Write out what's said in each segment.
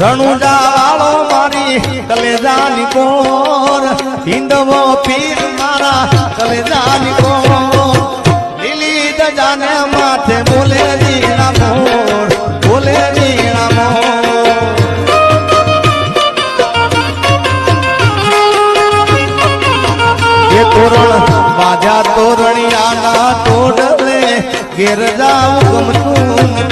રણુડા વાળો મારી કલેજાની કોર. હિંદવો પીર મારા કલેજાની કોર. લીલી દજાને માથે બોલે જીણા મોર, બોલે જીણા મોર. તોરણ બાજા તોરણિયાના તોડલે ઘેર જાઉં ગમતું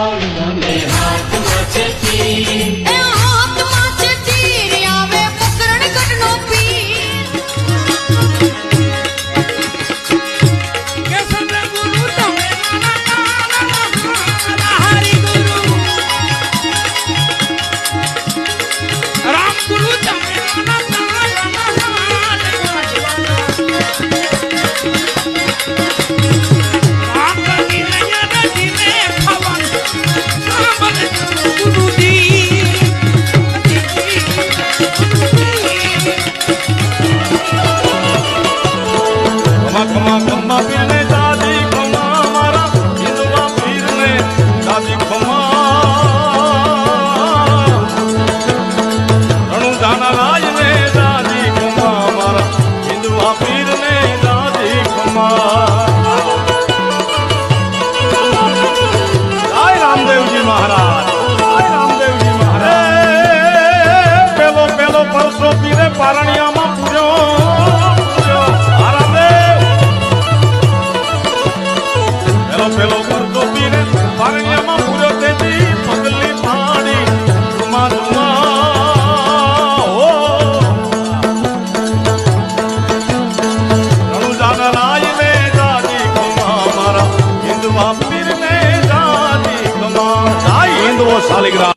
Oh, my God. Alegrado.